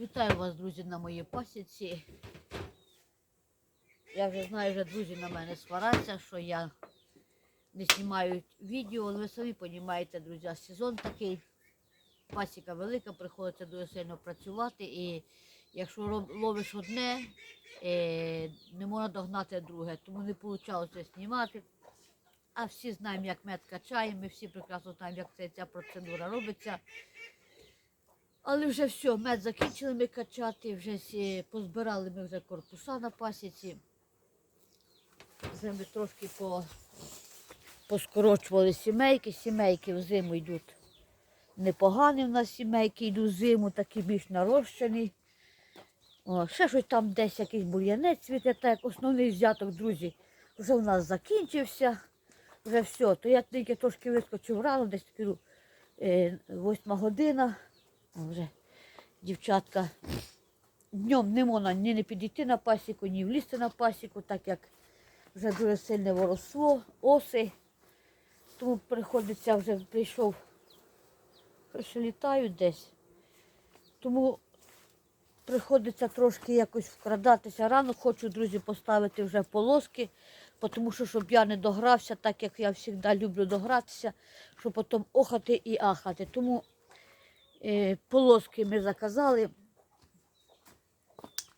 Вітаю вас, друзі, на моїй пасіці. Я вже знаю, що друзі на мене свараться, що я не знімаю відео, але ви самі розумієте, друзі, сезон такий. Пасіка велика, приходиться дуже сильно працювати. І якщо ловиш одне, е, не можна догнати друге. Тому не вийшло знімати. А всі знаємо, як мед качає, ми всі прекрасно знаємо, як ця процедура робиться. Але вже все, мед закінчили ми качати, вже позбирали ми вже корпуса на пасіці. Вже ми трошки по, поскорочували сімейки. Сімейки в зиму йдуть непогані в нас сімейки, йдуть в зиму, такі більш нарощені. О, ще щось там десь якийсь бур'янець цвіте, так основний взяток, друзі, вже в нас закінчився. Вже все. То я тільки трошки вискочив рано, десь кажу, е, восьма година. Вже дівчатка. Днем не можна ні не підійти на пасіку, ні влізти на пасіку, так як вже дуже сильне воросло, оси. Тому приходиться вже прийшов, ще літають десь. Тому приходиться трошки якось вкрадатися. Рано хочу, друзі, поставити вже полоски, тому що щоб я не догрався, так як я завжди люблю догратися, щоб потім охати і ахати. Тому полоски ми заказали.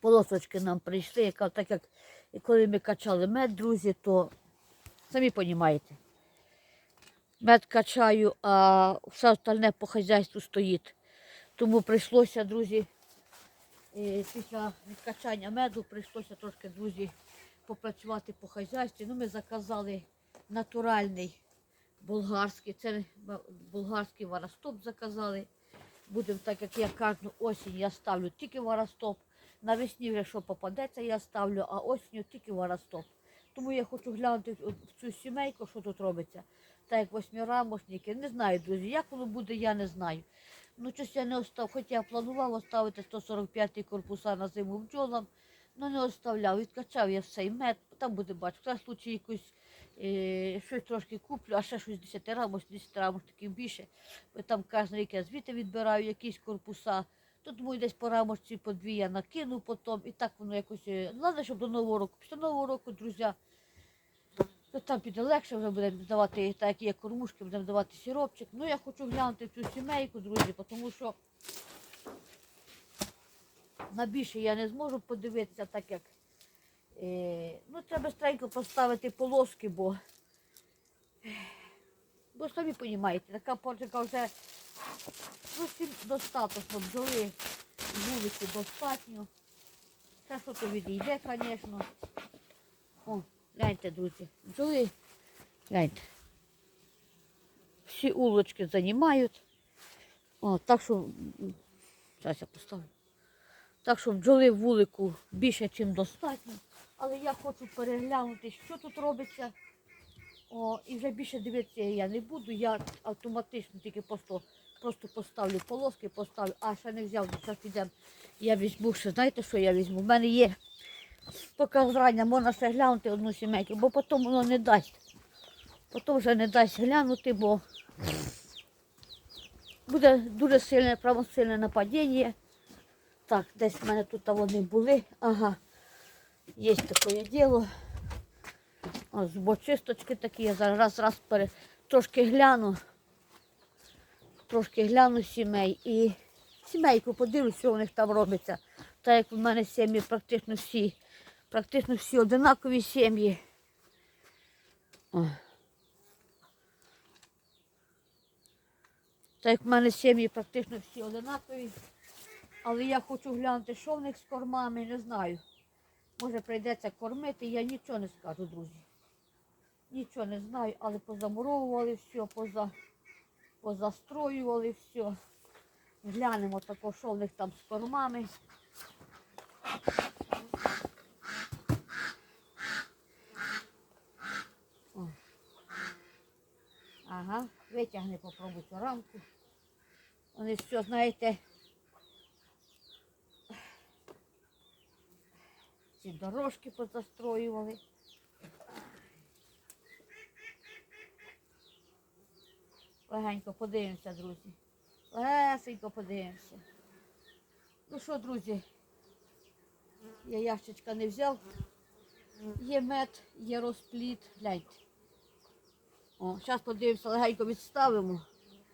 Полосочки нам прийшли, так як коли ми качали мед, друзі, то самі розумієте. Мед качаю, а все остальне по хазяйству стоїть. Тому прийшлося, друзі, е, після відкачання меду прийшлося трошки, друзі, попрацювати по хазяйстві. Ну, ми заказали натуральний болгарський, це болгарський варостоп заказали. Будемо так, як я кожну осінь я ставлю тільки варостоп. Навесні вже що попадеться, я ставлю, а осінню тільки варостоп. Тому я хочу глянути в цю сімейку, що тут робиться. Так як восьмирамошники. Не знаю, друзі, як воно буде, я не знаю. Ну, щось я не остав, хоч я планував оставити 145 корпуса на зиму бджолам, але не оставляв. Відкачав я все мед, там буде бачити. В случаї якусь щось трошки куплю, а ще щось 10 рамок, 10 рамок таких більше. Бо Там кожен рік я звідти відбираю якісь корпуса. Тут думаю, десь по рамочці по дві я накину потім. І так воно якось. е, Головне, щоб до Нового року. Після Нового року, друзі, то там піде легше, вже будемо давати, так як є кормушки, будемо давати сиропчик. Ну, я хочу глянути цю сімейку, друзі, тому що на більше я не зможу подивитися, так як ну, треба стренько поставити полоски, бо, бо самі розумієте, така порчика вже ну, всім достатньо, бджоли вулиці достатньо. Все, що то відійде, звісно. О, гляньте, друзі, бджоли, гляньте. Всі улочки займають. О, так що, зараз я поставлю. Так що бджоли вулику більше, ніж достатньо. Але я хочу переглянути, що тут робиться. О, і вже більше дивитися я не буду. Я автоматично тільки просто, просто поставлю полоски, поставлю, а ще не взяв, зараз підемо. Я візьму ще, знаєте, що я візьму? У мене є поки зрання, можна ще глянути одну сімейку, бо потім воно не дасть. Потім вже не дасть глянути, бо буде дуже сильне, право сильне нападіння. Так, десь в мене тут вони були. Ага. Є таке діло. Ось бочисточки такі. Я зараз раз, раз пере... трошки гляну. Трошки гляну сімей і сімейку подивлюсь, що у них там робиться. Так як в мене сім'ї практично всі, практично всі одинакові сім'ї. Так як в мене сім'ї практично всі одинакові. Але я хочу глянути, що в них з кормами, не знаю. Може прийдеться кормити, я нічого не скажу, друзі. Нічого не знаю, але позамуровували все, поза, позастроювали все. Глянемо тако, що в них там з кормами. О. Ага, витягни, попробуй цю рамку. Вони все, знаєте, ці дорожки позастроювали. Легенько подивимося, друзі. Легенько подивимося. Ну що, друзі, я ящичка не взяв. Є мед, є розпліт. Гляньте. О, зараз подивимося, легенько відставимо.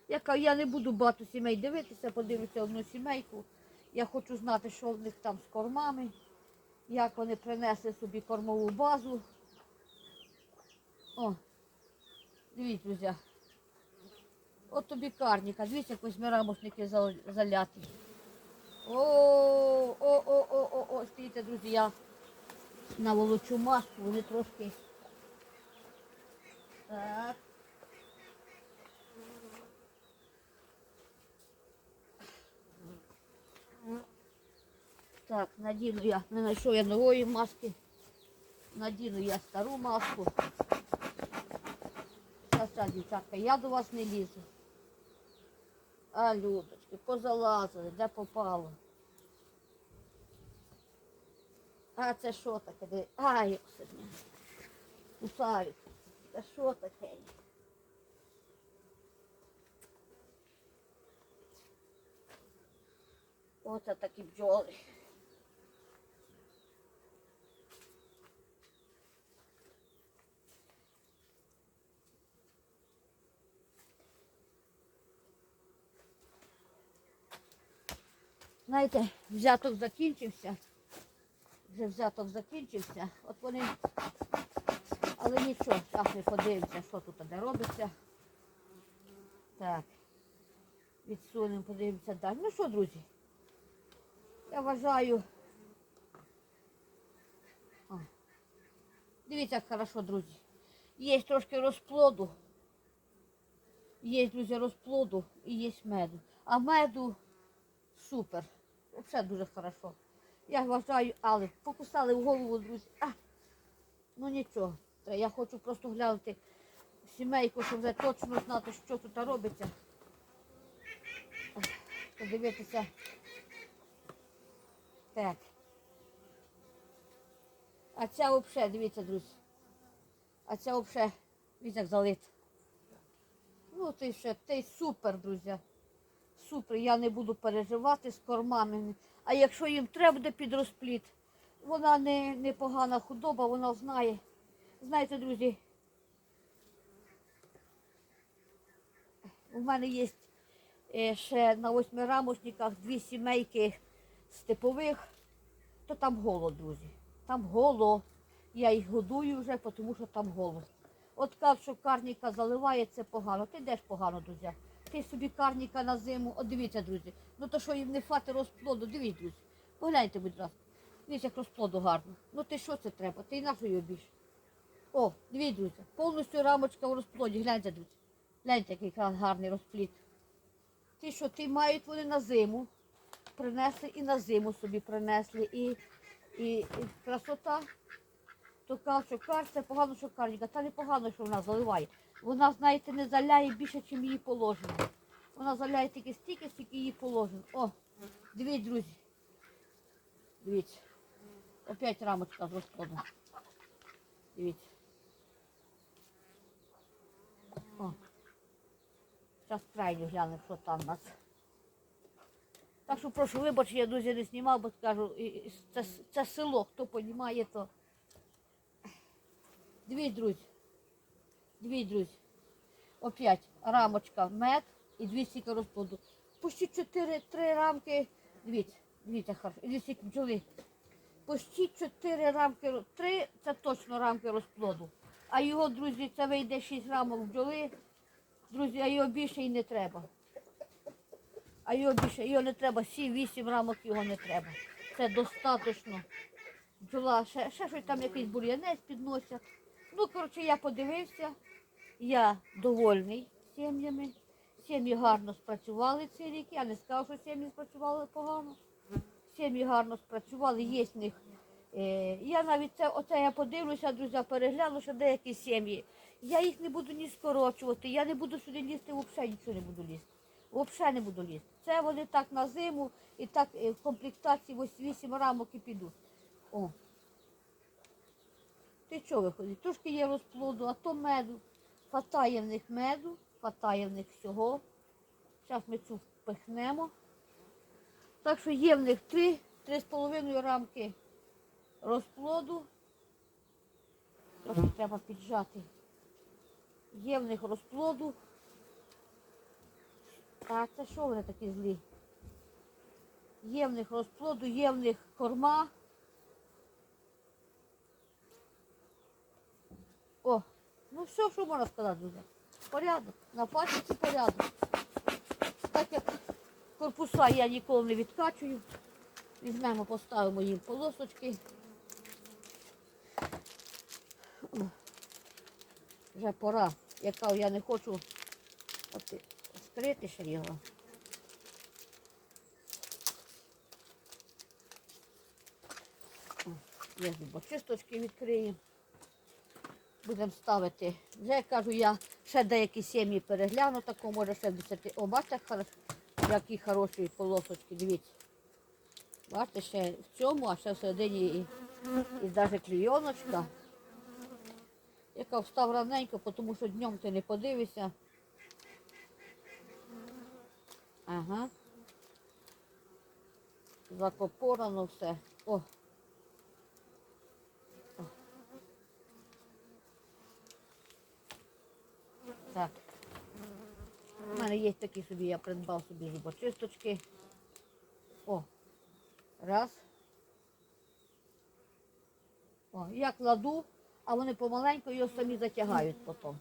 Я кажу, я не буду багато сімей дивитися, подивлюся одну сімейку. Я хочу знати, що в них там з кормами, як вони принесли собі кормову базу. О, дивіться, друзі. От тобі карніка, дивіться, як восьмирамошники зал- заляті. О, о, о, о, о, о, стійте, друзі, я наволочу маску, вони трошки. Так. Так, надіну я, не знайшов я нової маски. Надіну я стару маску. Зараз, зараз, дівчатка, я до вас не лізу. А, Людочки, позалазили, де попало. А це що таке? Диви- Ай, Оксана. Кусавик. Це що таке? Оце такі бджоли. Знаєте, взяток закінчився. Вже взяток закінчився. От вони. Але нічого, зараз ми подивимося, що тут де робиться. Так. Відсунемо, подивимося далі. Ну що, друзі? Я вважаю. О. Дивіться, як хорошо, друзі. Є трошки розплоду. Є, друзі, розплоду і є меду. А меду супер. Взагалі дуже хорошо. Я вважаю, але покусали в голову, друзі. А, ну нічого. Я хочу просто глянути сімейку, щоб вже точно знати, що тут робиться. Подивитися. Так. А ця взагалі, дивіться, друзі. А ця взагалі, як залита. Ну, ти ще, ти супер, друзі. Супер, я не буду переживати з кормами. А якщо їм треба буде під розпліт, вона не, не погана худоба, вона знає. Знаєте, друзі, у мене є е, ще на восьмирамочниках дві сімейки степових, то там голод, друзі. Там голод. Я їх годую вже, тому що там голод. От кажуть, що карніка заливає, це погано. Ти йдеш погано, друзі. Ти собі карніка на зиму. От дивіться, друзі. Ну то що їм не хватить розплоду, дивіться, друзі. Погляньте, будь ласка. Дивіться, як розплоду гарно. Ну ти що це треба? Ти на що його більш? О, дивіться, друзі. Повністю рамочка в розплоді. Гляньте, друзі. Гляньте, який гарний розплід. Ти що, ти мають вони на зиму. Принесли і на зиму собі принесли. І, і, і красота. То кажуть, що кар, це погано, що карніка. Та не погано, що вона заливає. Вона, знаєте, не заляє більше, ніж її положено. Вона заляє тільки стільки, скільки їй положено. О, дивіться, друзі. Дивіться. Опять рамочка з розкладу. Дивіться. О. Зараз крайню гляну, що там у нас. Так що прошу вибачення, я друзі не знімав, бо скажу, це, це село, хто розуміє, то. Дивіться, друзі. Дивіться, друзі. Опять рамочка мед і дві стільки розплоду. Почти чотири три рамки. Дивіться, дивіться, хорошо. І дві бджоли. Почти чотири рамки, ро- три це точно рамки розплоду. А його, друзі, це вийде 6 рамок бджоли. Друзі, а його більше і не треба. А його більше, його не треба, 7-8 рамок його не треба. Це достатньо. Бджола, ще, ще щось там якийсь бур'янець підносять. Ну, коротше, я подивився, я довольний сім'ями. Сім'ї гарно спрацювали ці рік. Я не сказав, що сім'ї спрацювали погано. Сім'ї гарно спрацювали, є в них. Е, я навіть це, оце я подивлюся, друзі, перегляну, що деякі сім'ї. Я їх не буду ні скорочувати, я не буду сюди лізти, взагалі нічого не буду лізти. Взагалі не буду лізти. Це вони так на зиму і так е, в комплектації ось 8 рамок і підуть. О. Ти чого виходить? Трошки є розплоду, а то меду. Хватає в них меду, хватає в них всього. Зараз ми цю впихнемо. Так що є в них три, три з половиною рамки розплоду. Трохи треба піджати. Є в них розплоду. А це що вони такі злі? Є в них розплоду, є в них корма. О, ну все, що можна сказати, друзі. Порядок. На пасіці порядок. Так як корпуса я ніколи не відкачую. Візьмемо, поставимо їм полосочки. Вже пора, яка я не хочу скрити ще його. О, Є зубочисточки відкриємо. Будемо ставити. Вже кажу, я ще деякі сім'ї перегляну, тако може ще 10. О, бачите, які хороші полосочки, дивіться. Бачите, ще в цьому, а ще всередині і, і навіть клійоночка. Яка встав раненько, тому що днем ти не подивишся. Ага. Закопорано все. О. Так. Є такі собі, я придбав собі зубочисточки. О. Раз. О, я кладу, а вони помаленьку його самі затягають потім.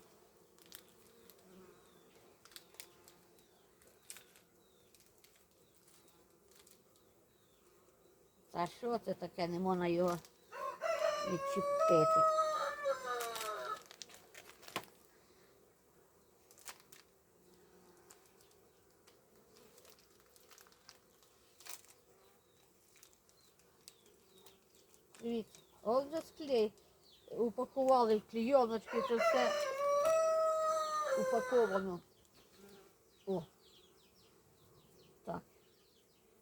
Та що це таке? Не можна його відчепити. Дивіться, от вже склей. Упакували в клійоночки, це все упаковано. О. Так.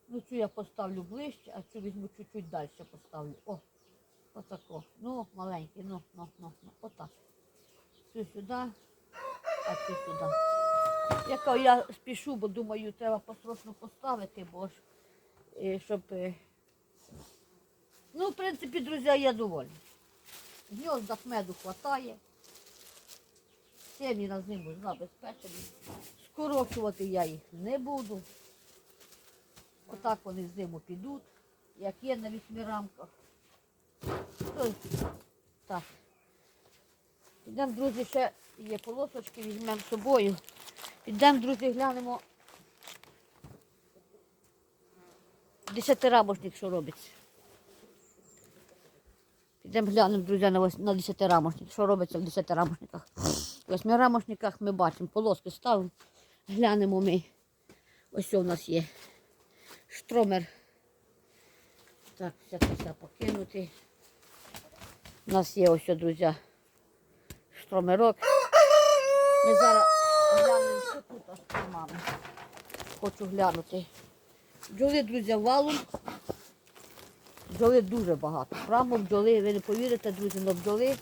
Ну цю я поставлю ближче, а цю візьму чуть-чуть далі поставлю. О, отако. Ну, маленький, ну, ну, ну, ну, отак. Цю сюди, а цю сюди. Яка я спішу, бо думаю, треба посрочно поставити, бо ж, е, щоб. Ну, в принципі, друзі, я довольна. В гніздах меду хватає. Сім'ї на зиму забезпечені. Скорочувати я їх не буду. Отак вони в зиму підуть, як є на вісьми рамках. Так. Підемо, друзі, ще є полосочки, візьмемо з собою. Підемо, друзі, глянемо. Десятирамошник, що робиться. Підемо глянемо, друзі, на, вось- на десятирамошник. Що робиться в десятирамошниках. В восьмирамошниках ми бачимо, полоски ставимо. Глянемо ми. Ось що у нас є. Штромер. Так, це все покинути. У нас є ось, друзі, штромерок. Ми зараз глянемо, що тут з штромами. Хочу глянути. Бджоли, друзі, валом. Бджоли дуже багато. Прямо бджоли, ви не повірите, друзі, але бджоли.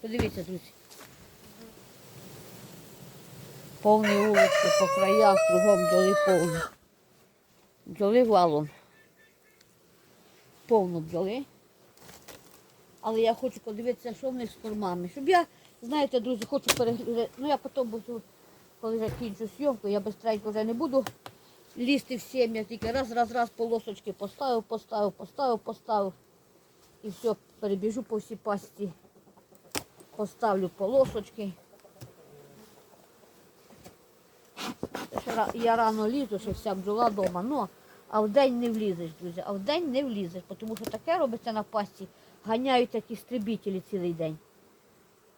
Подивіться, друзі. Повні вулички по краях, кругом бджоли повні. Бджоли валом. Повно бджоли. Але я хочу подивитися, що в них з кормами. Щоб я, знаєте, друзі, хочу переглядати. Ну я потім буду, коли вже кінчу зйомку, я безстренько вже не буду лізти в сім'я, тільки раз, раз, раз полосочки поставив, поставив, поставив, поставив. І все, перебіжу по всій пасті. Поставлю полосочки. Я рано лізу, що вся бджола вдома. Ну, а вдень не влізеш, друзі. А вдень не влізеш, тому що таке робиться на пасті. Ганяють такі стрибітелі цілий день.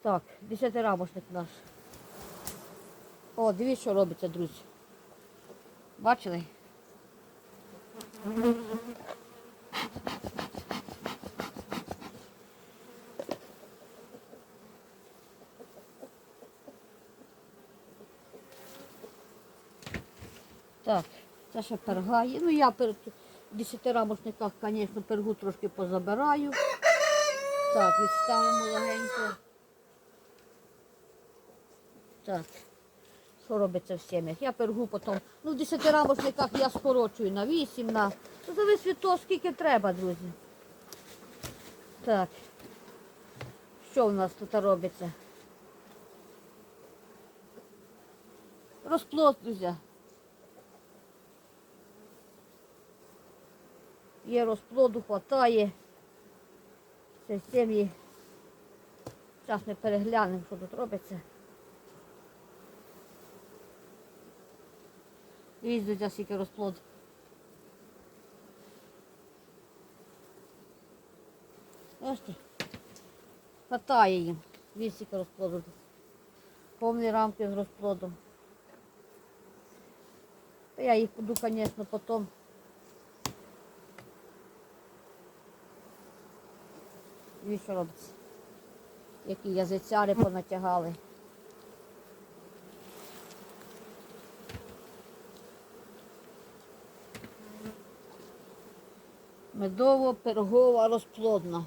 Так, десятирамошник наш. О, дивіться, що робиться, друзі. Бачили? Так, це ще перга є. Ну я перед в десятирамошниках, звісно, пергу трошки позабираю. Так, відставимо легенько. Так. Що робиться в сім'ях. Я пергу потім. Ну, в 10 рамочниках я скорочую на 8, на. Ну, зависить від того, скільки треба, друзі. Так. Що в нас тут робиться? Розплод, друзі. Є розплоду, хватає. Це сім'ї. Зараз ми переглянемо, що тут робиться. Дивіться, друзі, скільки розплод. Бачите? Хватає їм. Дивіться, скільки розплоду. Повні рамки з розплодом. Я їх буду, звісно, потім. Дивіться, що робиться. Які язицяри понатягали. Медово, пергова, розплодна.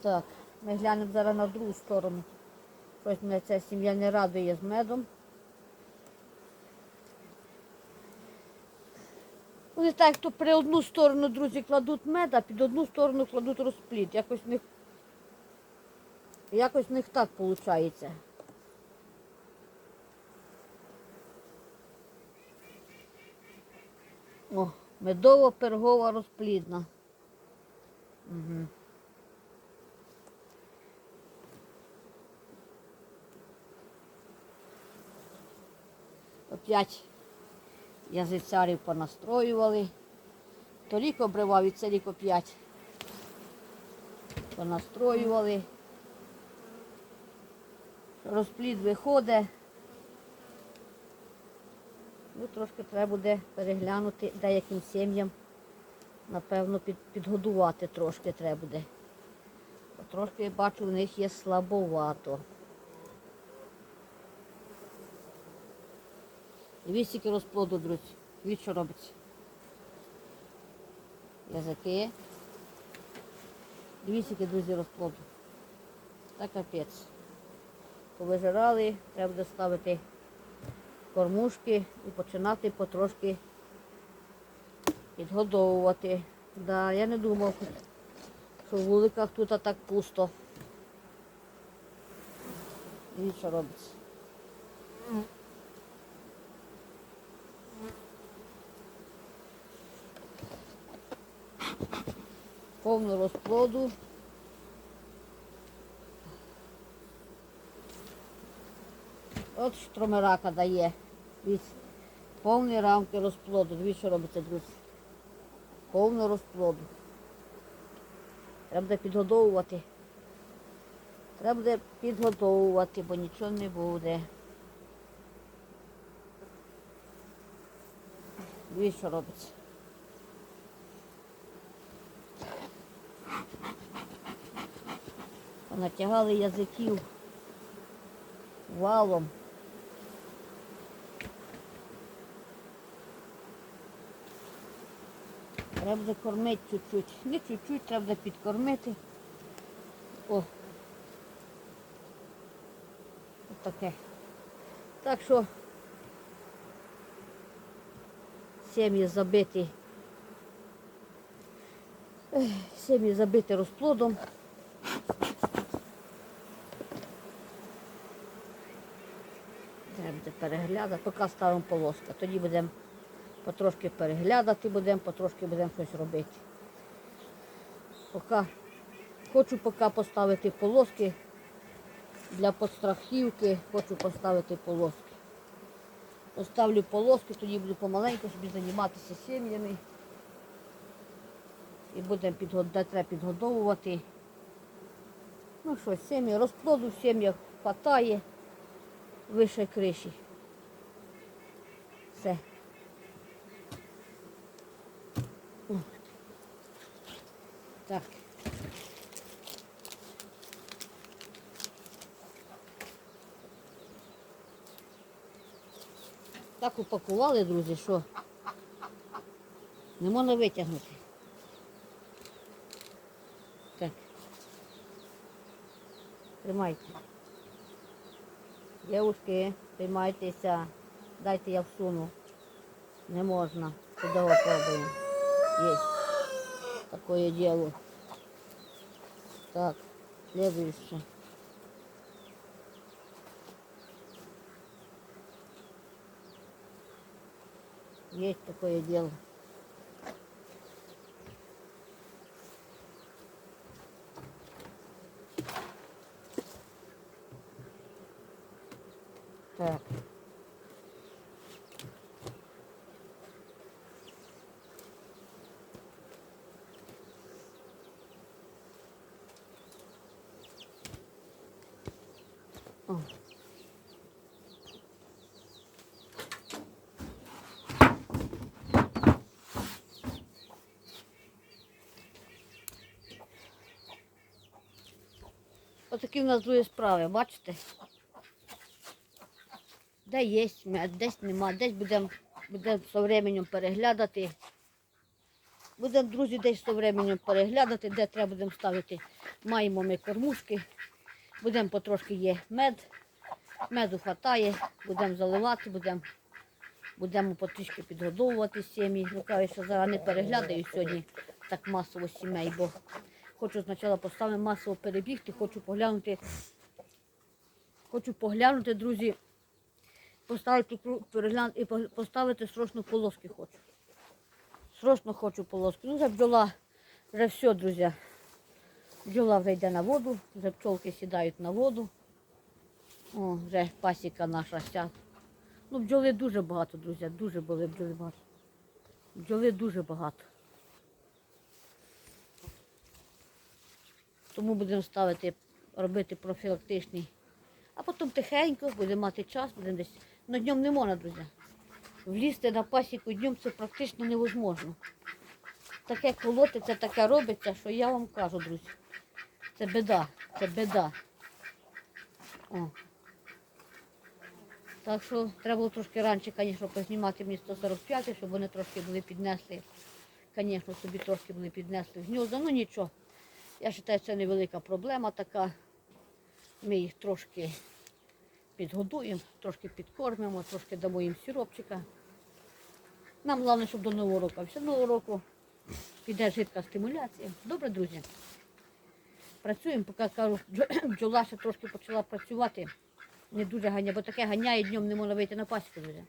Так, ми глянемо зараз на другу сторону. Щось мене ця сім'я не радує з медом. Вони так, то при одну сторону, друзі, кладуть мед, а під одну сторону кладуть розплід. Якось в них, якось в них так виходить. О, медово-пергова розплідна. Угу. Опять язицярів понастроювали. Торік обривав і це рік опять понастроювали. Розплід виходить. Трошки треба буде переглянути деяким сім'ям. Напевно, під, підгодувати трошки треба буде. Трошки я бачу, в них є слабовато. Скільки розплоду, друзі. Дивіться, що робиться. Язики. Скільки, друзі, розплоду. Та капець. Повижирали, треба буде ставити кормушки і починати потрошки підгодовувати. Да, я не думав, що в вуликах тут так пусто. Дивіться, що робиться. Повну розплоду. От штромерака дає. Повні рамки розплоду. Дивіться, що робиться, друзі. Повну розплоду. Треба буде підгодовувати. Треба буде підгодовувати, бо нічого не буде. Дивіться, що робиться. Понатягали язиків валом. Треба буде кормити чуть-чуть. Не чуть-чуть, треба підкормити. О. Ось таке. Так що сім'ї забиті. Сім'ї забиті розплодом. Треба переглядати, поки ставимо полоска. Тоді будемо потрошки переглядати, будемо, потрошки будемо щось робити. Поки, хочу поки поставити полоски для подстрахівки, хочу поставити полоски. Поставлю полоски, тоді буду помаленьку собі займатися сім'ями. І будемо підгод... треба підгодовувати. Ну що, сім'ї, розплоду в сім'ях хватає вище криші. Все. Так. Так упакували, друзі, що не можна витягнути. Так. Тримайте. Дівушки, приймайтеся, дайте я всуну. Не можна. Чудово пробуємо. Есть. Такое дело. Так, следующее. Есть такое дело. Отакі в нас другі справи, бачите? Де є мед, десь нема, десь будемо будем з временем переглядати. Будемо, друзі, десь з временем переглядати, де треба будемо ставити. Маємо ми кормушки, будемо потрошки є мед, меду хватає, будемо заливати, будемо будемо потрішки підгодовувати сім'ї. Ну, кажуть, що зараз не переглядаю сьогодні так масово сімей, бо хочу спочатку поставити масово перебігти, хочу поглянути, хочу поглянути, друзі, поставити переглянути і поставити срочно полоски хочу. Срочно хочу полоски. Ну, вже бджола, вже все, друзі. Бджола вже йде на воду, вже пчолки сідають на воду. О, вже пасіка наша вся. Ну, бджоли дуже багато, друзі, дуже були бджоли багато. Бджоли дуже багато. Тому будемо ставити, робити профілактичний. А потім тихенько, будемо мати час, будемо десь. Ну днем не можна, друзі. Влізти на пасіку днем це практично невозможно. Таке колотиться, таке робиться, що я вам кажу, друзі. Це біда, це біда. О. Так що треба було трошки раніше, звісно, познімати мені 145, щоб вони трошки були піднесли. Звісно, собі трошки були піднесли в гнізда. Ну нічого. Я вважаю, це невелика проблема така. Ми їх трошки підгодуємо, трошки підкормимо, трошки дамо їм сиропчика. Нам головне, щоб до Нового року. А Після Нового року піде жидка стимуляція. Добре, друзі. Працюємо, поки кажу, бджо- бджола ще трошки почала працювати. Не дуже ганяє, бо таке ганяє днем не можна вийти на пасіку, друзі.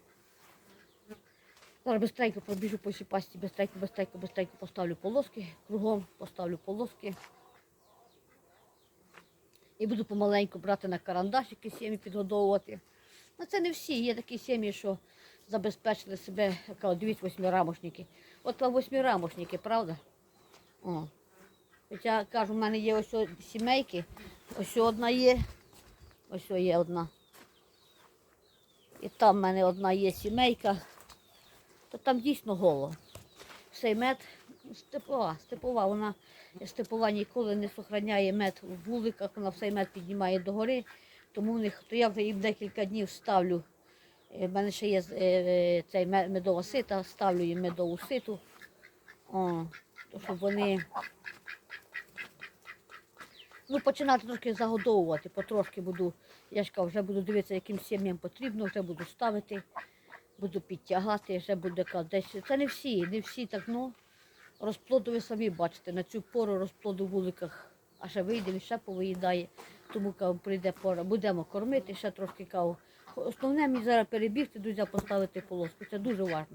Зараз быстренько пробіжу по всій пасті, быстренько, быстренько, быстренько поставлю полоски, кругом поставлю полоски. І буду помаленьку брати на карандашики сім'ї підгодовувати. Ну це не всі. Є такі сім'ї, що забезпечили себе, яка дивіться, восьмирамошники. От восьмирамошники, правда? О. Хоча кажу, в мене є ось сімейки, ось одна є, ось є одна. І там в мене одна є сімейка, то там дійсно голо. Цей мед степова, степова, вона степова ніколи не зберігає мед в вуликах, вона все мед піднімає догори, тому в них, то я вже їм декілька днів ставлю. У мене ще є е, е, цей медова сита, ставлю їм медову ситу, о, то щоб вони ну, починати трошки загодовувати, потрошки буду, я ж кажу, вже буду дивитися, яким сім'ям потрібно, вже буду ставити, буду підтягати, вже буде десь. Це не всі, не всі так, ну, розплоду ви самі бачите, на цю пору розплоду в вуликах, а ще вийде, ще повиїдає. Тому кажу, прийде пора, будемо кормити, ще трошки каву. Основне мені зараз перебігти, друзі, поставити полоску. Це дуже важливо.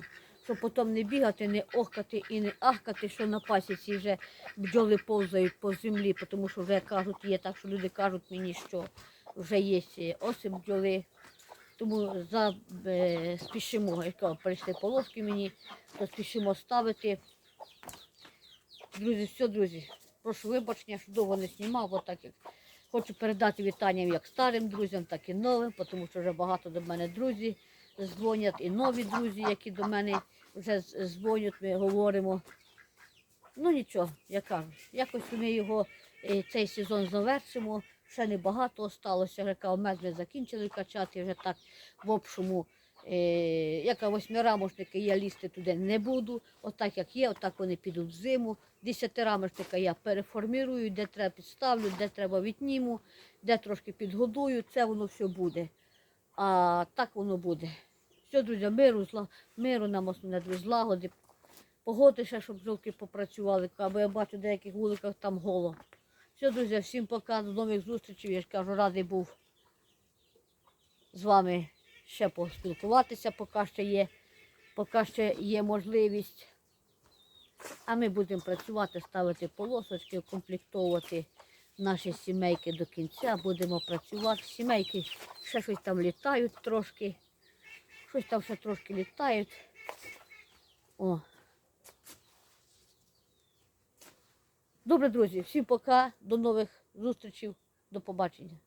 Щоб потім не бігати, не охкати і не ахкати, що на пасіці вже бджоли повзають по землі, тому що вже кажуть, є так, що люди кажуть мені, що вже є е, осип бджоли. Тому за, е, спішимо, як кажу, прийшли полоски мені, то спішимо ставити. Друзі, все, друзі, прошу вибачення, що довго не знімав, бо як хочу передати вітання як старим друзям, так і новим, тому що вже багато до мене друзі дзвонять, і нові друзі, які до мене вже дзвонять, ми говоримо. Ну нічого, я кажу, якось ми його е, цей сезон завершимо. Ще не багато осталося. Яка мед ми закінчили качати, вже так в общому. Е, яка восьмирамошники я лізти туди не буду. Отак як є, отак вони підуть в зиму. Десятирамошника я переформірую, де треба підставлю, де треба відніму, де трошки підгодую, це воно все буде. А так воно буде. Все, друзі, миру, зла, миру нам основне, злагоди. Погоди ще, щоб бджолки попрацювали, бо я бачу в деяких вуликах там голо. Все, друзі, всім пока, до нових зустрічей. Я ж кажу, радий був з вами ще поспілкуватися, поки ще є, поки ще є можливість. А ми будемо працювати, ставити полосочки, комплектовувати наші сімейки до кінця. Будемо працювати. Сімейки ще щось там літають трошки. Щось там ще трошки літають. О. Добре, друзі, всім пока, до нових зустрічей, до побачення.